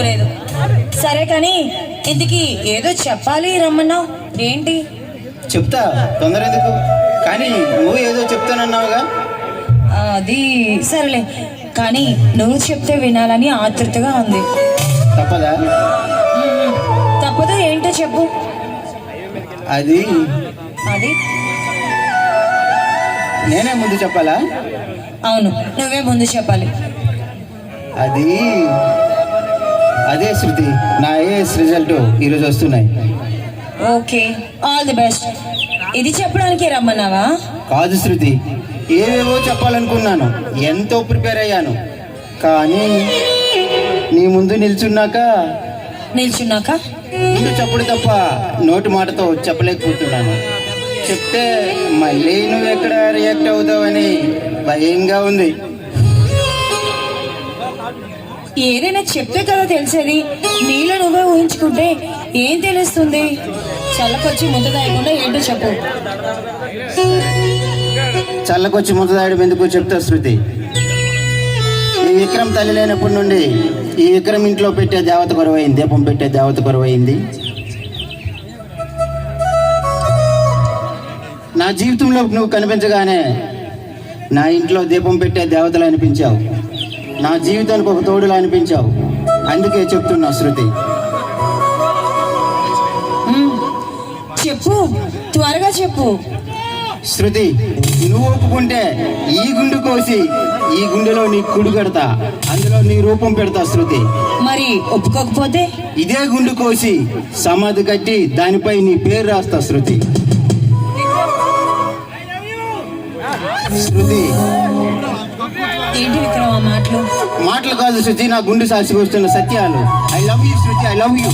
లేదు సరే కానీ ఇంతకి ఏదో చెప్పాలి రమ్మన్నావు ఏంటి? చెప్తా తొందర ఎందుకు? కానీ నువ్వు ఏదో చెప్తానన్నావుగా? అది సరేలే. కానీ నువ్వు చెప్తే వినాలని ఆతృతగా ఉంది. తప్పదా. తప్పదు ఏంటో చెప్పు. అది? అది? నేనే ముందు చెప్పాలా? అవును నువ్వే ముందు చెప్పాలి. అది? అదే శృతి నా ఏఎస్ రిజల్ట్ ఈరోజు వస్తున్నాయి. ఓకే ఆల్ ది బెస్ట్ ఇది చెప్పడానికి రమ్మన్నావా? కాదు శృతి ఏవేవో చెప్పాలనుకున్నాను ఎంతో ప్రిపేర్ అయ్యాను. కానీ నీ ముందు నిల్చున్నాక నిల్చున్నాక? ముందు చెప్పుడు తప్ప నోటి మాటతో చెప్పలేకపోతున్నాను. చెప్తే మళ్ళీ నువ్వు ఎక్కడ రియాక్ట్ అవుతావని భయంగా ఉంది. ఏదైనా చెప్తే కదా తెలిసేది. నీలో నువ్వే ఊహించుకుంటే ఏం తెలుస్తుంది? చల్లకొచ్చి ముద్ద దాయకుండా ఏంటో చెప్పు. చల్లకొచ్చి ముద్దదాయడం ఎందుకు చెప్తా శృతి? ఈ విక్రమ్ తల్లి లేనప్పటి నుండి ఈ విక్రమ్ ఇంట్లో పెట్టే దేవత కొరవైంది దీపం పెట్టే దేవత కొరవైంది. నా జీవితంలో నువ్వు కనిపించగానే నా ఇంట్లో దీపం పెట్టే దేవతలు అనిపించావు. నా జీవితానికి ఒక తోడులా అనిపించావు. అందుకే చెప్తున్నా శృతి. చెప్పు త్వరగా చెప్పు. శృతి నువ్వు ఒప్పుకుంటే ఈ గుండు కోసి ఈ గుండెలో నీ కుడు కడతా అందులో నీ రూపం పెడతా శృతి. మరి ఒప్పుకోకపోతే? ఇదే గుండు కోసి సమాధి కట్టి దానిపై నీ పేరు రాస్తా శృతి. శృతి ఏంటి విక్రమ్ మాటలు? మాటలు కాదు శృతి నా గుండు సాక్షిగా వస్తున్న సత్యాలు. I love you Shruti I love you